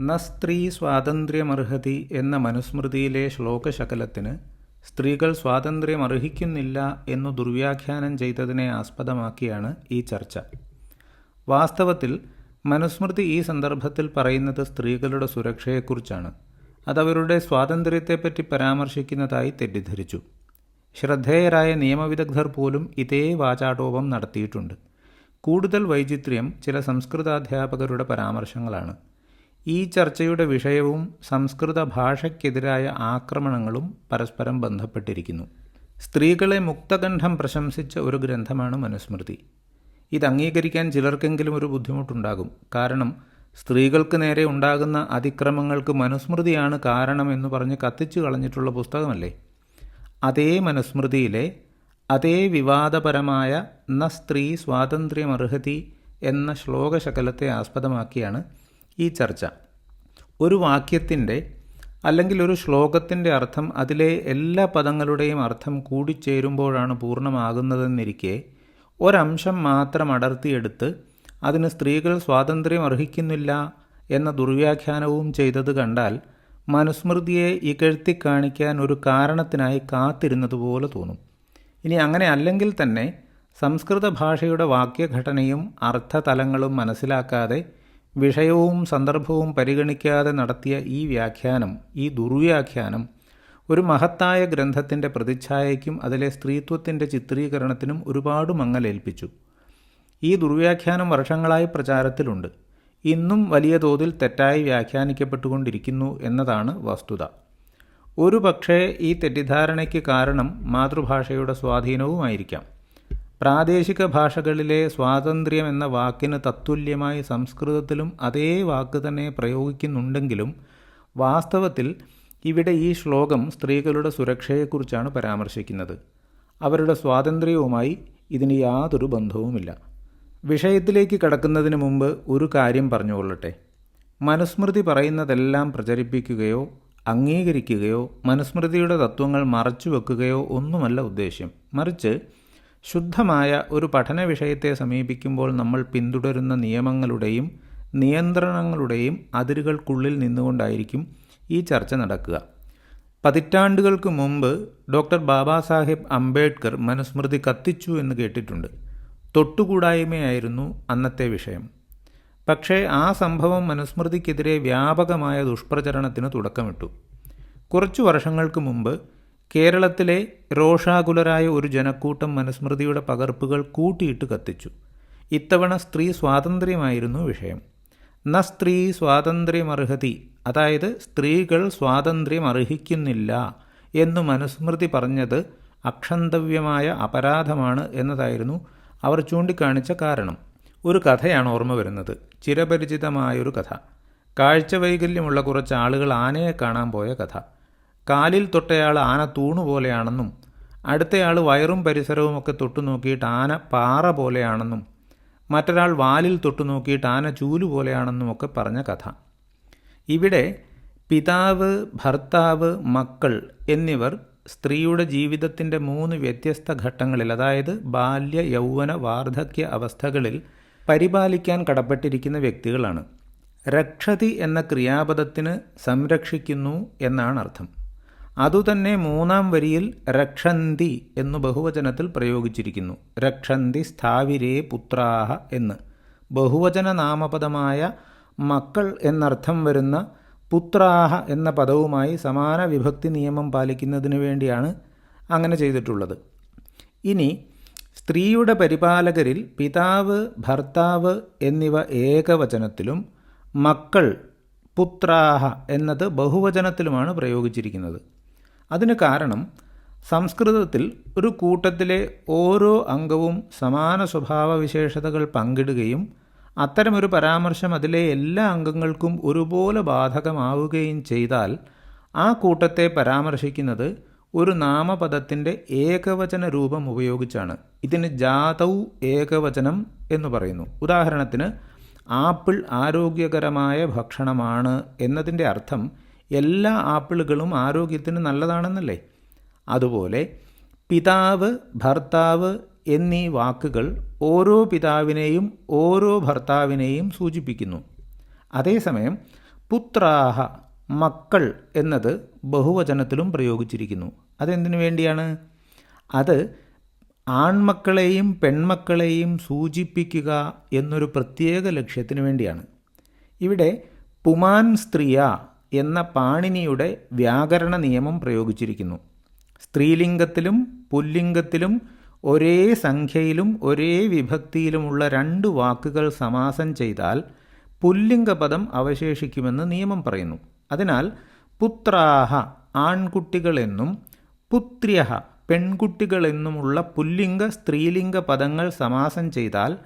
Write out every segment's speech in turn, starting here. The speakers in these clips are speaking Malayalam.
ന സ്ത്രീ സ്വാതന്ത്ര്യമർഹതി എന്ന മനുസ്മൃതിയിലെ ശ്ലോകശകലത്തിന് സ്ത്രീകൾ സ്വാതന്ത്ര്യം അർഹിക്കുന്നില്ല എന്നു ദുർവ്യാഖ്യാനം ചെയ്തതിനെ ആസ്പദമാക്കിയാണ് ഈ ചർച്ച. വാസ്തവത്തിൽ മനുസ്മൃതി ഈ സന്ദർഭത്തിൽ പറയുന്നത് സ്ത്രീകളുടെ സുരക്ഷയെക്കുറിച്ചാണ്. അതവരുടെ സ്വാതന്ത്ര്യത്തെപ്പറ്റി പരാമർശിക്കുന്നതായി തെറ്റിദ്ധരിച്ചു. ശ്രദ്ധേയരായ നിയമവിദഗ്ധർ പോലും ഇതേ വാചാടോപം നടത്തിയിട്ടുണ്ട്. കൂടുതൽ വൈചിത്ര്യം ചില സംസ്കൃതാധ്യാപകരുടെ പരാമർശങ്ങളാണ്. ഈ ചർച്ചയുടെ വിഷയവും സംസ്കൃത ഭാഷയ്ക്കെതിരായ ആക്രമണങ്ങളും പരസ്പരം ബന്ധപ്പെട്ടിരിക്കുന്നു. സ്ത്രീകളെ മുക്തകണ്ഠം പ്രശംസിച്ച ഒരു ഗ്രന്ഥമാണ് മനുസ്മൃതി. ഇത് അംഗീകരിക്കാൻ ചിലർക്കെങ്കിലും ഒരു ബുദ്ധിമുട്ടുണ്ടാകും. കാരണം സ്ത്രീകൾക്ക് നേരെ ഉണ്ടാകുന്ന അതിക്രമങ്ങൾക്ക് മനുസ്മൃതിയാണ് കാരണം എന്ന് പറഞ്ഞ് കത്തിച്ചു കളഞ്ഞിട്ടുള്ള പുസ്തകമല്ലേ? അതേ മനുസ്മൃതിയിലെ അതേ വിവാദപരമായ ന സ്ത്രീ സ്വാതന്ത്ര്യമർഹതി എന്ന ശ്ലോകശകലത്തെ ആസ്പദമാക്കിയാണ് ഈ ചർച്ച. ഒരു വാക്യത്തിന്റെ അല്ലെങ്കിൽ ഒരു ശ്ലോകത്തിന്റെ അർത്ഥം അതിലെ എല്ലാ പദങ്ങളുടെയും അർത്ഥം കൂടിച്ചേരുമ്പോഴാണ് പൂർണമാകുന്നതെന്നിരിക്കെ ഒരംശം മാത്രം അടർത്തിയെടുത്ത് അതിന് സ്ത്രീകൾ സ്വാതന്ത്ര്യം അർഹിക്കുന്നില്ല എന്ന ദുർവ്യാഖ്യാനവും ചെയ്തത് കണ്ടാൽ മനുസ്മൃതിയെ ഇകഴ്ത്തി കാണിക്കാൻ ഒരു കാരണത്തിനായി കാത്തിരുന്നതുപോലെ തോന്നും. ഇനി അങ്ങനെ അല്ലെങ്കിൽ തന്നെ സംസ്കൃത ഭാഷയുടെ വാക്യഘടനയും അർത്ഥതലങ്ങളും മനസ്സിലാക്കാതെ വിഷയവും സന്ദർഭവും പരിഗണിക്കാതെ നടത്തിയ ഈ വ്യാഖ്യാനം ഈ ദുർവ്യാഖ്യാനം ഒരു മഹത്തായ ഗ്രന്ഥത്തിന്റെ പ്രതിച്ഛായയ്ക്കും അതിലെ സ്ത്രീത്വത്തിന്റെ ചിത്രീകരണത്തിനും ഒരുപാട് മങ്ങലേൽപ്പിച്ചു ഈ ദുർവ്യാഖ്യാനം വർഷങ്ങളായി പ്രചാരത്തിലുണ്ട്. ഇന്നും വലിയ തോതിൽ തെറ്റായി വ്യാഖ്യാനിക്കപ്പെട്ടുകൊണ്ടിരിക്കുന്നു എന്നതാണ് വസ്തുത. ഒരു പക്ഷേ ഈ തെറ്റിദ്ധാരണയ്ക്ക് കാരണം മാതൃഭാഷയുടെ സ്വാധീനവുമായിരിക്കാം. പ്രാദേശിക ഭാഷകളിലെ സ്വാതന്ത്ര്യം എന്ന വാക്കിന് തത്തുല്യമായി സംസ്കൃതത്തിലും അതേ വാക്ക് തന്നെ പ്രയോഗിക്കുന്നുണ്ടെങ്കിലും വാസ്തവത്തിൽ ഇവിടെ ഈ ശ്ലോകം സ്ത്രീകളുടെ സുരക്ഷയെക്കുറിച്ചാണ് പരാമർശിക്കുന്നത്. അവരുടെ സ്വാതന്ത്ര്യവുമായി ഇതിന് യാതൊരു ബന്ധവുമില്ല. വിഷയത്തിലേക്ക് കടക്കുന്നതിന് മുമ്പ് ഒരു കാര്യം പറഞ്ഞുകൊള്ളട്ടെ. മനുസ്മൃതി പറയുന്നതെല്ലാം പ്രചരിപ്പിക്കുകയോ അംഗീകരിക്കുകയോ മനുസ്മൃതിയുടെ തത്വങ്ങൾ മറച്ചു വെക്കുകയോ ഒന്നുമല്ല ഉദ്ദേശ്യം. മറിച്ച് ശുദ്ധമായ ഒരു പഠന വിഷയത്തെ സമീപിക്കുമ്പോൾ നമ്മൾ പിന്തുടരുന്ന നിയമങ്ങളുടെയും നിയന്ത്രണങ്ങളുടെയും അതിരുകൾക്കുള്ളിൽ നിന്നുകൊണ്ടായിരിക്കും ഈ ചർച്ച നടക്കുക. പതിറ്റാണ്ടുകൾക്ക് മുമ്പ് ഡോക്ടർ ബാബാ സാഹിബ് അംബേദ്കർ മനുസ്മൃതി കത്തിച്ചു എന്ന് കേട്ടിട്ടുണ്ട്. തൊട്ടുകൂടായ്മയായിരുന്നു അന്നത്തെ വിഷയം. പക്ഷേ ആ സംഭവം മനുസ്മൃതിക്കെതിരെ വ്യാപകമായ ദുഷ്പ്രചരണത്തിന് തുടക്കമിട്ടു. കുറച്ചു വർഷങ്ങൾക്ക് മുമ്പ് കേരളത്തിലെ രോഷാകുലരായ ഒരു ജനക്കൂട്ടം മനുസ്മൃതിയുടെ പകർപ്പുകൾ കൂട്ടിയിട്ട് കത്തിച്ചു. ഇത്തവണ സ്ത്രീ സ്വാതന്ത്ര്യമായിരുന്നു വിഷയം. ന സ്ത്രീ സ്വാതന്ത്ര്യമർഹതി അതായത് സ്ത്രീകൾ സ്വാതന്ത്ര്യം അർഹിക്കുന്നില്ല എന്നു മനുസ്മൃതി പറഞ്ഞത് അക്ഷന്തവ്യമായ അപരാധമാണ് എന്നതായിരുന്നു അവർ ചൂണ്ടിക്കാണിച്ച കാരണം. ഒരു കഥയാണ് ഓർമ്മ വരുന്നത്. ചിരപരിചിതമായൊരു കഥ. കാഴ്ച വൈകല്യമുള്ള കുറച്ച് ആളുകൾ ആനയെ കാണാൻ പോയ കഥ. കാലിൽ തൊട്ടയാൾ ആന തൂണുപോലെയാണെന്നും അടുത്തയാൾ വയറും പരിസരവും ഒക്കെ തൊട്ടു നോക്കിയിട്ട് ആന പാറ പോലെയാണെന്നും മറ്റൊരാൾ വാലിൽ തൊട്ടു നോക്കിയിട്ട് ആന ചൂലു പോലെയാണെന്നും ഒക്കെ പറഞ്ഞ കഥ. ഇവിടെ പിതാവ് ഭർത്താവ് മക്കൾ എന്നിവർ സ്ത്രീയുടെ ജീവിതത്തിന്റെ മൂന്ന് വ്യത്യസ്ത ഘട്ടങ്ങളിൽ അതായത് ബാല്യ യൗവന വാർദ്ധക്യ അവസ്ഥകളിൽ പരിപാലിക്കാൻ കടപ്പെട്ടിരിക്കുന്ന വ്യക്തികളാണ്. രക്ഷതി എന്ന ക്രിയാപദത്തിന് സംരക്ഷിക്കുന്നു എന്നാണ് അർത്ഥം. അതുതന്നെ മൂന്നാം വരിയിൽ രക്ഷന്തി എന്നു ബഹുവചനത്തിൽ പ്രയോഗിച്ചിരിക്കുന്നു. രക്ഷന്തി സ്ഥാവിരേ പുത്രാഹ എന്ന്. ബഹുവചന നാമപദമായ മക്കൾ എന്നർത്ഥം വരുന്ന പുത്രാഹ എന്ന പദവുമായി സമാന വിഭക്തി നിയമം പാലിക്കുന്നതിന് വേണ്ടിയാണ് അങ്ങനെ ചെയ്തിട്ടുള്ളത്. ഇനി സ്ത്രീയുടെ പരിപാലകരിൽ പിതാവ് ഭർത്താവ് എന്നിവ ഏകവചനത്തിലും മക്കൾ പുത്രാഹ എന്നത് ബഹുവചനത്തിലുമാണ് പ്രയോഗിച്ചിരിക്കുന്നത്. അതിന് കാരണം സംസ്കൃതത്തിൽ ഒരു കൂട്ടത്തിലെ ഓരോ അംഗവും സമാന സ്വഭാവ വിശേഷതകൾ പങ്കിടുകയും അത്തരമൊരു പരാമർശം അതിലെ എല്ലാ അംഗങ്ങൾക്കും ഒരുപോലെ ബാധകമാവുകയും ചെയ്താൽ ആ കൂട്ടത്തെ പരാമർശിക്കുന്നത് ഒരു നാമപദത്തിന്റെ ഏകവചന രൂപം ഉപയോഗിച്ചാണ്. ഇതിന് ജാതൗ ഏകവചനം എന്ന് പറയുന്നു. ഉദാഹരണത്തിന് ആപ്പിൾ ആരോഗ്യകരമായ ഭക്ഷണമാണ് എന്നതിന്റെ അർത്ഥം എല്ലാ ആപ്പിളുകളും ആരോഗ്യത്തിന് നല്ലതാണെന്നല്ലേ? അതുപോലെ പിതാവ് ഭർത്താവ് എന്നീ വാക്കുകൾ ഓരോ പിതാവിനെയും ഓരോ ഭർത്താവിനെയും സൂചിപ്പിക്കുന്നു. അതേസമയം പുത്രാഹ മക്കൾ എന്നത് ബഹുവചനത്തിലും പ്രയോഗിച്ചിരിക്കുന്നു. അതെന്തിനു വേണ്ടിയാണ്? അത് ആൺമക്കളെയും പെൺമക്കളെയും സൂചിപ്പിക്കുക എന്നൊരു പ്രത്യേക ലക്ഷ്യത്തിനു വേണ്ടിയാണ്. ഇവിടെ പുമാൻ സ്ത്രീയ എന്ന പാണിനിയുടെ വ്യാകരണ നിയമം പ്രയോഗിച്ചിരിക്കുന്നു. സ്ത്രീലിംഗത്തിലും പുല്ലിംഗത്തിലും ഒരേ സംഖ്യയിലും ഒരേ വിഭക്തിയിലുമുള്ള രണ്ട് വാക്കുകൾ സമാസം ചെയ്താൽ പുല്ലിംഗപദം അവശേഷിക്കുമെന്ന് നിയമം പറയുന്നു. അതിനാൽ പുത്രാഹ ആൺകുട്ടികളെന്നും പുത്ര്യഹ പെൺകുട്ടികളെന്നുമുള്ള പുല്ലിംഗ സ്ത്രീലിംഗ പദങ്ങൾ സമാസം ചെയ്താൽ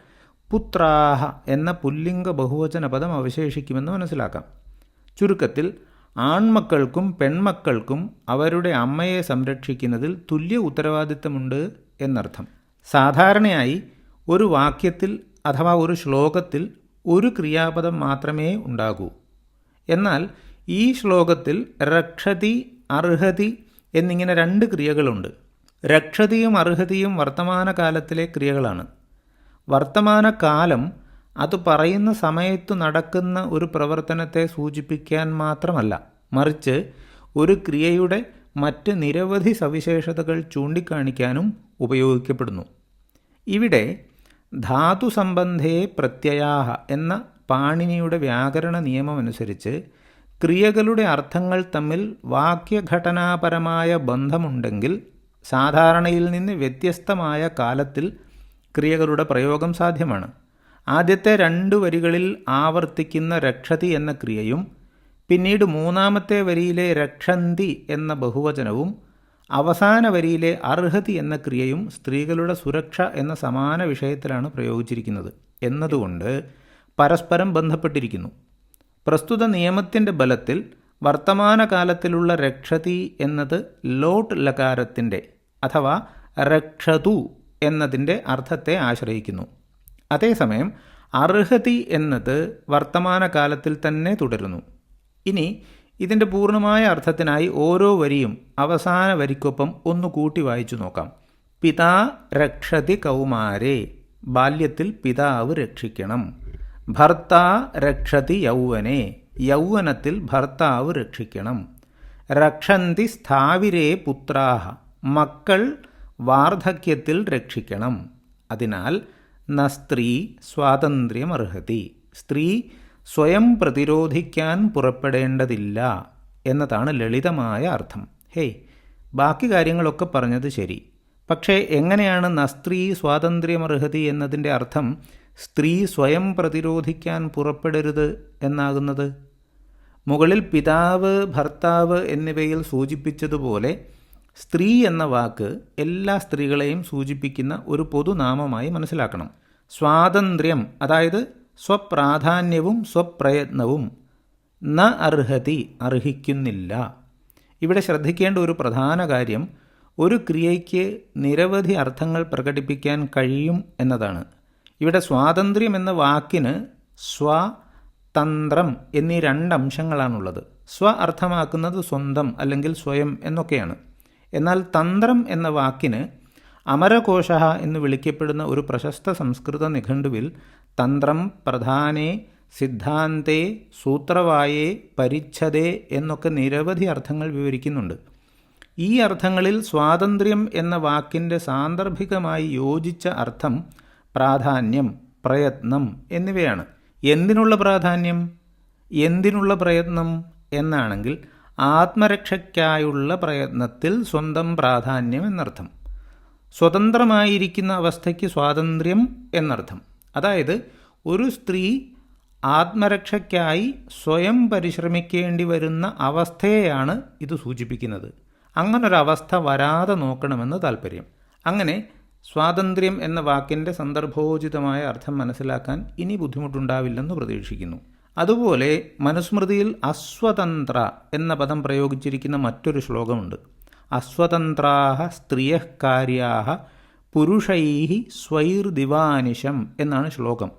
പുത്രാഹ എന്ന പുല്ലിംഗ ബഹുവചന പദം അവശേഷിക്കുമെന്ന് മനസ്സിലാക്കാം. ചുരുക്കത്തിൽ ആൺമക്കൾക്കും പെൺമക്കൾക്കും അവരുടെ അമ്മയെ സംരക്ഷിക്കുന്നതിൽ തുല്യ ഉത്തരവാദിത്തമുണ്ട് എന്നർത്ഥം. സാധാരണയായി ഒരു വാക്യത്തിൽ അഥവാ ഒരു ശ്ലോകത്തിൽ ഒരു ക്രിയാപദം മാത്രമേ ഉണ്ടാകൂ. എന്നാൽ ഈ ശ്ലോകത്തിൽ രക്ഷതി അർഹതി എന്നിങ്ങനെ രണ്ട് ക്രിയകളുണ്ട്. രക്ഷതിയും അർഹതിയും വർത്തമാനകാലത്തിലെ ക്രിയകളാണ്. വർത്തമാനകാലം അത് പറയുന്ന സമയത്ത് നടക്കുന്ന ഒരു പ്രവർത്തനത്തെ സൂചിപ്പിക്കാൻ മാത്രമല്ല മറിച്ച് ഒരു ക്രിയയുടെ മറ്റ് നിരവധി സവിശേഷതകൾ ചൂണ്ടിക്കാണിക്കാനും ഉപയോഗിക്കപ്പെടുന്നു. ഇവിടെ ധാതു ധാതുസംബന്ധേ പ്രത്യയാഹ എന്ന പാണിനിയുടെ വ്യാകരണ നിയമമനുസരിച്ച് ക്രിയകളുടെ അർത്ഥങ്ങൾ തമ്മിൽ വാക്യഘടനാപരമായ ബന്ധമുണ്ടെങ്കിൽ സാധാരണയിൽ നിന്ന് വ്യത്യസ്തമായ കാലത്തിൽ ക്രിയകളുടെ പ്രയോഗം സാധ്യമാണ്. ആദ്യത്തെ രണ്ട് വരികളിൽ ആവർത്തിക്കുന്ന രക്ഷതി എന്ന ക്രിയയും പിന്നീട് മൂന്നാമത്തെ വരിയിലെ രക്ഷന്തി എന്ന ബഹുവചനവും അവസാന വരിയിലെ അർഹതി എന്ന ക്രിയയും സ്ത്രീകളുടെ സുരക്ഷ എന്ന സമാന വിഷയത്തിലാണ് പ്രയോഗിച്ചിരിക്കുന്നത് എന്നതുകൊണ്ട് പരസ്പരം ബന്ധപ്പെട്ടിരിക്കുന്നു. പ്രസ്തുത നിയമത്തിന്റെ ബലത്തിൽ വർത്തമാനകാലത്തിലുള്ള രക്ഷതി എന്നത് ലോട്ട് ലകാരത്തിന്റെ അഥവാ രക്ഷതു എന്നതിന്റെ അർത്ഥത്തെ ആശ്രയിക്കുന്നു. അതേസമയം അർഹതി എന്നത് വർത്തമാനകാലത്തിൽ തന്നെ തുടരുന്നു. ഇനി ഇതിന്റെ പൂർണമായ അർത്ഥത്തിനായി ഓരോ വരിയും അവസാന വരിക്കൊപ്പം ഒന്ന് കൂട്ടി വായിച്ചു നോക്കാം. പിതാ രക്ഷതി കൗമാരെ ബാല്യത്തിൽ പിതാവ് രക്ഷിക്കണം. ഭർത്താ രക്ഷതി യൗവനെ യൗവനത്തിൽ ഭർത്താവ് രക്ഷിക്കണം. രക്ഷന്തി സ്ഥാവിരേ പുത്രാഹ മക്കൾ വാർദ്ധക്യത്തിൽ രക്ഷിക്കണം. അതിനാൽ ന സ്ത്രീ സ്വാതന്ത്ര്യമർഹതി. സ്ത്രീ സ്വയം പ്രതിരോധിക്കാൻ പുറപ്പെടേണ്ടതില്ല എന്നതാണ് ലളിതമായ അർത്ഥം. ഹേയ് ബാക്കി കാര്യങ്ങളൊക്കെ പറഞ്ഞത് ശരി. പക്ഷേ എങ്ങനെയാണ് ന നസ്ത്രീ സ്വാതന്ത്ര്യമർഹതി എന്നതിന്റെ അർത്ഥം സ്ത്രീ സ്വയം പ്രതിരോധിക്കാൻ പുറപ്പെടരുത് എന്നാകുന്നത്? മുകളിൽ പിതാവ് ഭർത്താവ് എന്നിവയിൽ സൂചിപ്പിച്ചതുപോലെ സ്ത്രീ എന്ന വാക്ക് എല്ലാ സ്ത്രീകളെയും സൂചിപ്പിക്കുന്ന ഒരു പൊതുനാമമായി മനസ്സിലാക്കണം. സ്വാതന്ത്ര്യം അതായത് സ്വപ്രാധാന്യവും സ്വപ്രയത്നവും ന അർഹതി അർഹിക്കുന്നില്ല. ഇവിടെ ശ്രദ്ധിക്കേണ്ട ഒരു പ്രധാന കാര്യം ഒരു ക്രിയയ്ക്ക് നിരവധി അർത്ഥങ്ങൾ പ്രകടിപ്പിക്കാൻ കഴിയും എന്നതാണ്. ഇവിടെ സ്വാതന്ത്ര്യം എന്ന വാക്കിന് സ്വ തന്ത്രം എന്നീ രണ്ട് അംശങ്ങളാണുള്ളത് സ്വ അർത്ഥമാക്കുന്നത് സ്വന്തം അല്ലെങ്കിൽ സ്വയം എന്നൊക്കെയാണ്. എന്നാൽ തന്ത്രം എന്ന വാക്കിന് അമരകോശ എന്ന് വിളിക്കപ്പെടുന്ന ഒരു പ്രശസ്ത സംസ്കൃത നിഘണ്ടുവിൽ തന്ത്രം പ്രധാനേ സിദ്ധാന്തേ സൂത്രവായേ പരിച്ഛതേ എന്നൊക്കെ നിരവധി അർത്ഥങ്ങൾ വിവരിക്കുന്നുണ്ട്. ഈ അർത്ഥങ്ങളിൽ സ്വാതന്ത്ര്യം എന്ന വാക്കിന്റെ സാന്ദർഭികമായി യോജിച്ച അർത്ഥം പ്രാധാന്യം പ്രയത്നം എന്നിവയാണ്. എന്തിനുള്ള പ്രാധാന്യം? എന്തിനുള്ള പ്രയത്നം? എന്നാണെങ്കിൽ ആത്മരക്ഷയ്ക്കായുള്ള പ്രയത്നത്തിൽ സ്വന്തം പ്രാധാന്യം എന്നർത്ഥം. സ്വതന്ത്രമായിരിക്കുന്ന അവസ്ഥയ്ക്ക് സ്വാതന്ത്ര്യം എന്നർത്ഥം. അതായത് ഒരു സ്ത്രീ ആത്മരക്ഷയ്ക്കായി സ്വയം പരിശ്രമിക്കേണ്ടി വരുന്ന അവസ്ഥയെയാണ് ഇത് സൂചിപ്പിക്കുന്നത്. അങ്ങനൊരവസ്ഥ വരാതെ നോക്കണമെന്ന് താല്പര്യം അങ്ങനെ സ്വാതന്ത്ര്യം എന്ന വാക്കിന്റെ സന്ദർഭോചിതമായ അർത്ഥം മനസ്സിലാക്കാൻ ഇനി ബുദ്ധിമുട്ടുണ്ടാവില്ലെന്ന് പ്രതീക്ഷിക്കുന്നു. അതുപോലെ മനുസ്മൃതിയിൽ അസ്വതന്ത്ര എന്ന പദം പ്രയോഗിച്ചിരിക്കുന്ന മറ്റൊരു ശ്ലോകമുണ്ട്. അസ്വതന്ത്രാഹ സ്ത്രീയ കാര്യാഹ പുരുഷൈ സ്വൈർദിവാനിശം എന്നാണ് ശ്ലോകം.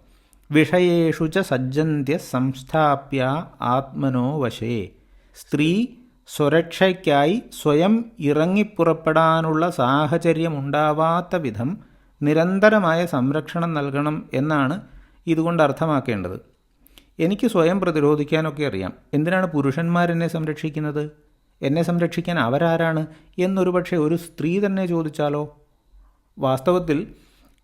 വിഷയേഷു ച സജ്ജന്ത്യ സംസ്ഥാപ്യ ആത്മനോ വശേ. സ്ത്രീ സ്വരക്ഷയ്ക്കായി സ്വയം ഇറങ്ങിപ്പുറപ്പെടാനുള്ള സാഹചര്യമുണ്ടാവാത്ത വിധം നിരന്തരമായ സംരക്ഷണം നൽകണം എന്നാണ് ഇതുകൊണ്ട് അർത്ഥമാക്കേണ്ടത്. എനിക്ക് സ്വയം പ്രതിരോധിക്കാനൊക്കെ അറിയാം. എന്തിനാണ് പുരുഷന്മാരെന്നെ സംരക്ഷിക്കുന്നത്? എന്നെ സംരക്ഷിക്കാൻ അവരാരാണ്? എന്നൊരു പക്ഷേ ഒരു സ്ത്രീ തന്നെ ചോദിച്ചാലോ? വാസ്തവത്തിൽ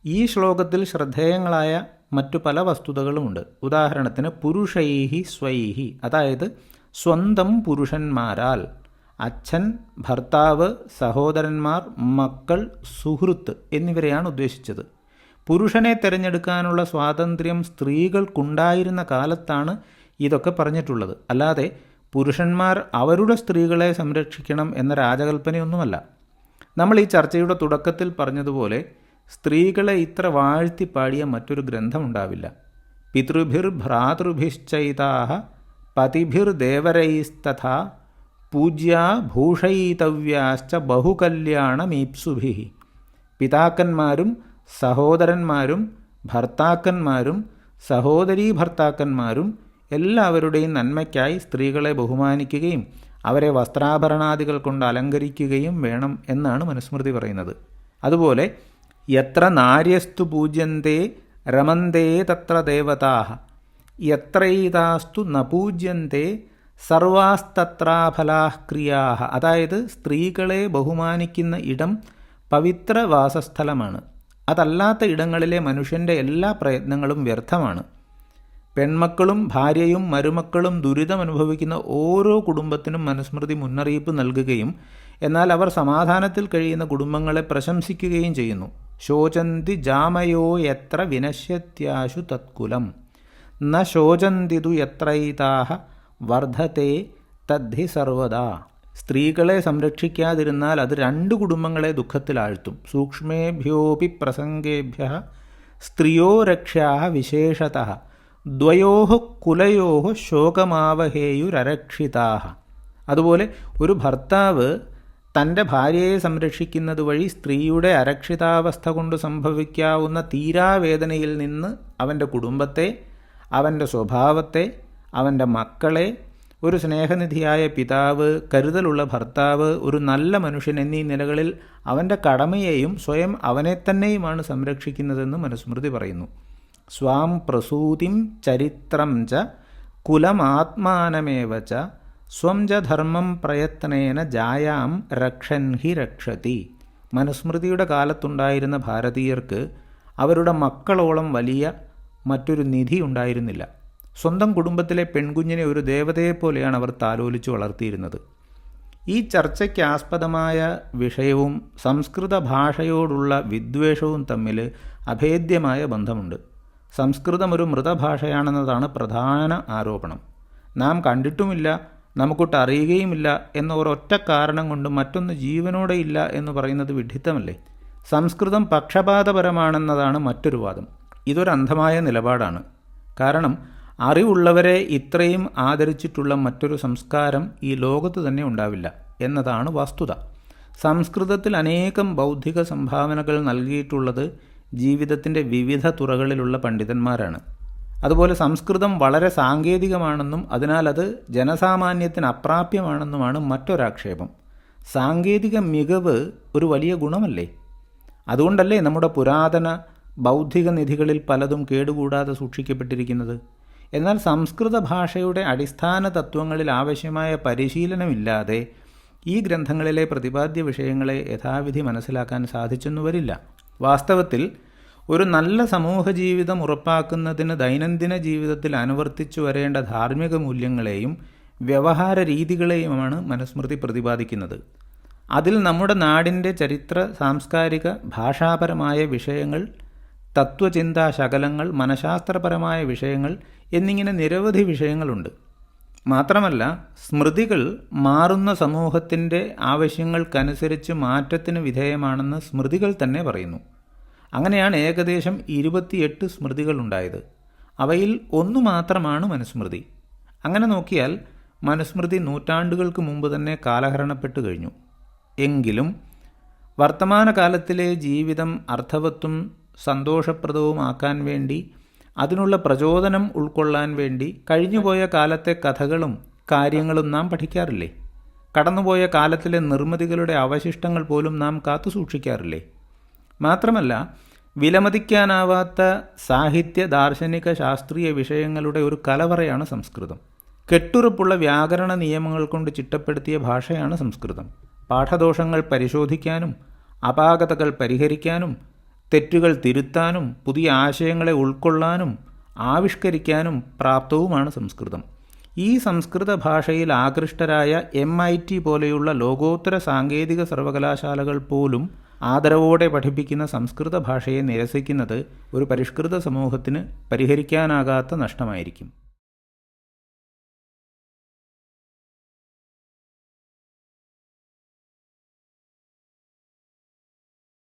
ഈ ശ്ലോകത്തിൽ ശ്രദ്ധേയങ്ങളായ മറ്റു പല വസ്തുതകളുമുണ്ട്. ഉദാഹരണത്തിന് പുരുഷൈഹി സ്വൈഹി അതായത് സ്വന്തം പുരുഷന്മാരാൽ അച്ഛൻ ഭർത്താവ് സഹോദരന്മാർ മക്കൾ സുഹൃത്ത് എന്നിവരെയാണ് ഉദ്ദേശിച്ചത്. പുരുഷനെ തിരഞ്ഞെടുക്കാനുള്ള സ്വാതന്ത്ര്യം സ്ത്രീകൾക്കുണ്ടായിരുന്ന കാലത്താണ് ഇതൊക്കെ പറഞ്ഞിട്ടുള്ളത്. അല്ലാതെ പുരുഷന്മാർ അവരുടെ സ്ത്രീകളെ സംരക്ഷിക്കണം എന്ന രാജകൽപ്പനയൊന്നുമല്ല. നമ്മൾ ഈ ചർച്ചയുടെ തുടക്കത്തിൽ പറഞ്ഞതുപോലെ സ്ത്രീകളെ ഇത്ര വാഴ്ത്തി പാടിയ മറ്റൊരു ഗ്രന്ഥമുണ്ടാവില്ല. പിതൃഭിർ ഭ്രാതൃഭിശ്ചൈതാഹ പതിഭിർ ദേവരൈസ്തഥാ പൂജ്യ ഭൂഷയിതവ്യാശ്ച ബഹുകല്യാണമീപ്സുഭി. പിതാക്കന്മാരും സഹോദരന്മാരും ഭർത്താക്കന്മാരും സഹോദരീ ഭർത്താക്കന്മാരും എല്ലാവരുടെയും നന്മയ്ക്കായി സ്ത്രീകളെ ബഹുമാനിക്കുകയും അവരെ വസ്ത്രാഭരണാദികൾ കൊണ്ട് അലങ്കരിക്കുകയും വേണം എന്നാണ് മനുസ്മൃതി പറയുന്നത്. അതുപോലെ എത്ര നാര്യസ്തു പൂജ്യന്തേ രമന്തേ തത്ര ദേവതാഹ എത്രയിതാസ്തു ന പൂജ്യന്തേ സർവാസ്തത്രാഫലാഹ ക്രിയാഹ അതായത് സ്ത്രീകളെ ബഹുമാനിക്കുന്ന ഇടം പവിത്ര വാസസ്ഥലമാണ്. അതല്ലാത്ത ഇടങ്ങളിലെ മനുഷ്യന്റെ എല്ലാ പ്രയത്നങ്ങളും വ്യർത്ഥമാണ്. പെൺമക്കളും ഭാര്യയും മരുമക്കളും ദുരിതമനുഭവിക്കുന്ന ഓരോ കുടുംബത്തിനും മനുസ്മൃതി മുന്നറിയിപ്പ് നൽകുകയും എന്നാൽ അവർ സമാധാനത്തിൽ കഴിയുന്ന കുടുംബങ്ങളെ പ്രശംസിക്കുകയും ചെയ്യുന്നു. ശോചന്തി ജാമയോ എത്ര വിനശ്യത്യാശു തത്കുലം. ന ശോചന്തിതു എത്രൈതാഹ വർദ്ധത്തെ തദ്ധി സർവദാ സ്ത്രീകളെ സംരക്ഷിക്കാതിരുന്നാൽ അത് രണ്ട് കുടുംബങ്ങളെ ദുഃഖത്തിലാഴ്ത്തും. സൂക്ഷ്മേഭ്യോപി പ്രസംഗേഭ്യ സ്ത്രീയോ രക്ഷാ വിശേഷത ദ്വയോ കുലയോ ശോകമാവഹേയുരരക്ഷിതാ. അതുപോലെ ഒരു ഭർത്താവ് തന്റെ ഭാര്യയെ സംരക്ഷിക്കുന്നത് വഴി സ്ത്രീയുടെ അരക്ഷിതാവസ്ഥ കൊണ്ട് സംഭവിക്കാവുന്ന തീരാവേദനയിൽ നിന്ന് അവന്റെ കുടുംബത്തെ അവന്റെ സ്വഭാവത്തെ അവന്റെ മക്കളെ ഒരു സ്നേഹനിധിയായ പിതാവ് കരുതലുള്ള ഭർത്താവ് ഒരു നല്ല മനുഷ്യൻ എന്നീ നിലകളിൽ അവന്റെ കടമയെയും സ്വയം അവനെ തന്നെയുമാണ് സംരക്ഷിക്കുന്നതെന്ന് മനുസ്മൃതി പറയുന്നു. സ്വാം പ്രസൂതിം ചരിത്രം ച കുലമാത്മാനമേവ ച സ്വം ച ധർമ്മം പ്രയത്നേന ജായാം രക്ഷൻ ഹി രക്ഷതി. മനുസ്മൃതിയുടെ കാലത്തുണ്ടായിരുന്ന ഭാരതീയർക്ക് അവരുടെ മക്കളോളം വലിയ മറ്റൊരു നിധി ഉണ്ടായിരുന്നില്ല. സ്വന്തം കുടുംബത്തിലെ പെൺകുഞ്ഞിനെ ഒരു ദേവതയെപ്പോലെയാണ് അവർ താലോലിച്ചു വളർത്തിയിരുന്നത്. ഈ ചർച്ചയ്ക്ക് ആസ്പദമായ വിഷയവും സംസ്കൃത ഭാഷയോടുള്ള വിദ്വേഷവും തമ്മിൽ അഭേദ്യമായ ബന്ധമുണ്ട്. സംസ്കൃതം ഒരു മൃതഭാഷയാണെന്നതാണ് പ്രധാന ആരോപണം. നാം കണ്ടിട്ടുമില്ല നമുക്കൊട്ട് അറിയുകയുമില്ല എന്ന ഒരൊറ്റ കാരണം കൊണ്ട് മറ്റൊന്ന് ജീവനോടെ ഇല്ല എന്ന് പറയുന്നത് വിഡ്ഢിത്തമല്ലേ? സംസ്കൃതം പക്ഷപാതപരമാണെന്നതാണ് മറ്റൊരു വാദം. ഇതൊരു അന്ധമായ നിലപാടാണ്. കാരണം അറിവുള്ളവരെ ഇത്രയും ആദരിച്ചിട്ടുള്ള മറ്റൊരു സംസ്കാരം ഈ ലോകത്ത് തന്നെ ഉണ്ടാവില്ല എന്നതാണ് വസ്തുത. സംസ്കൃതത്തിൽ അനേകം ബൗദ്ധിക സംഭാവനകൾ നൽകിയിട്ടുള്ളത് ജീവിതത്തിന്റെ വിവിധ തുറകളിലുള്ള പണ്ഡിതന്മാരാണ്. അതുപോലെ സംസ്കൃതം വളരെ സാങ്കേതികമാണെന്നും അതിനാൽ അത് ജനസാമാന്യത്തിന് അപ്രാപ്യമാണെന്നുമാണ് മറ്റൊരാക്ഷേപം. സാങ്കേതിക മികവ് ഒരു വലിയ ഗുണമല്ലേ? അതുകൊണ്ടല്ലേ നമ്മുടെ പുരാതന ബൗദ്ധിക നിധികളിൽ പലതും കേടുകൂടാതെ സൂക്ഷിക്കപ്പെട്ടിരിക്കുന്നത്? എന്നാൽ സംസ്കൃത ഭാഷയുടെ അടിസ്ഥാന തത്വങ്ങളിൽ ആവശ്യമായ പരിശീലനമില്ലാതെ ഈ ഗ്രന്ഥങ്ങളിലെ പ്രതിപാദ്യ വിഷയങ്ങളെ യഥാവിധി മനസ്സിലാക്കാൻ സാധിച്ചെന്നു വരില്ല. വാസ്തവത്തിൽ ഒരു നല്ല സമൂഹ ജീവിതം ഉറപ്പാക്കുന്നതിന് ദൈനംദിന ജീവിതത്തിൽ അനുവർത്തിച്ചു വരേണ്ട ധാർമ്മിക മൂല്യങ്ങളെയും വ്യവഹാര രീതികളെയുമാണ് മനുസ്മൃതി പ്രതിപാദിക്കുന്നത്. അതിൽ നമ്മുടെ നാടിന്റെ ചരിത്ര സാംസ്കാരിക ഭാഷാപരമായ വിഷയങ്ങൾ തത്വചിന്താ ശകലങ്ങൾ മനഃശാസ്ത്രപരമായ വിഷയങ്ങൾ എന്നിങ്ങനെ നിരവധി വിഷയങ്ങളുണ്ട്. മാത്രമല്ല സ്മൃതികൾ മാറുന്ന സമൂഹത്തിന്റെ ആവശ്യങ്ങൾക്കനുസരിച്ച് മാറ്റത്തിന് വിധേയമാണെന്ന് സ്മൃതികൾ തന്നെ പറയുന്നു. അങ്ങനെയാണ് ഏകദേശം ഇരുപത്തിയെട്ട് സ്മൃതികൾ ഉണ്ടായത് അവയിൽ ഒന്നു മാത്രമാണ് മനുസ്മൃതി. അങ്ങനെ നോക്കിയാൽ മനുസ്മൃതി നൂറ്റാണ്ടുകൾക്ക് മുമ്പ് തന്നെ കാലഹരണപ്പെട്ടു കഴിഞ്ഞു. എങ്കിലും വർത്തമാനകാലത്തിലെ ജീവിതം അർത്ഥവത്തും സന്തോഷപ്രദവുമാക്കാൻ വേണ്ടി അതിനുള്ള പ്രചോദനം ഉൾക്കൊള്ളാൻ വേണ്ടി കഴിഞ്ഞുപോയ കാലത്തെ കഥകളും കാര്യങ്ങളും നാം പഠിക്കാറില്ലേ? കടന്നുപോയ കാലത്തിലെ നിർമ്മിതികളുടെ അവശിഷ്ടങ്ങൾ പോലും നാം കാത്തു സൂക്ഷിക്കാറില്ലേ? മാത്രമല്ല വിലമതിക്കാനാവാത്ത സാഹിത്യ ദാർശനിക ശാസ്ത്രീയ വിഷയങ്ങളുടെ ഒരു കലവറയാണ് സംസ്കൃതം. കെട്ടുറപ്പുള്ള വ്യാകരണ നിയമങ്ങൾ കൊണ്ട് ചിട്ടപ്പെടുത്തിയ ഭാഷയാണ് സംസ്കൃതം. പാഠദോഷങ്ങൾ പരിശോധിക്കാനും അപാകതകൾ പരിഹരിക്കാനും തെറ്റുകൾ തിരുത്താനും പുതിയ ആശയങ്ങളെ ഉൾക്കൊള്ളാനും ആവിഷ്കരിക്കാനും പ്രാപ്തവുമാണ് സംസ്കൃതം. ഈ സംസ്കൃത ഭാഷയിൽ ആകൃഷ്ടരായ എം ഐ ടി പോലെയുള്ള ലോകോത്തര സാങ്കേതിക സർവകലാശാലകൾ പോലും ആദരവോടെ പഠിപ്പിക്കുന്ന സംസ്കൃത ഭാഷയെ നിരസിക്കുന്നത് ഒരു പരിഷ്കൃത സമൂഹത്തിന് പരിഹരിക്കാനാകാത്ത നഷ്ടമായിരിക്കും.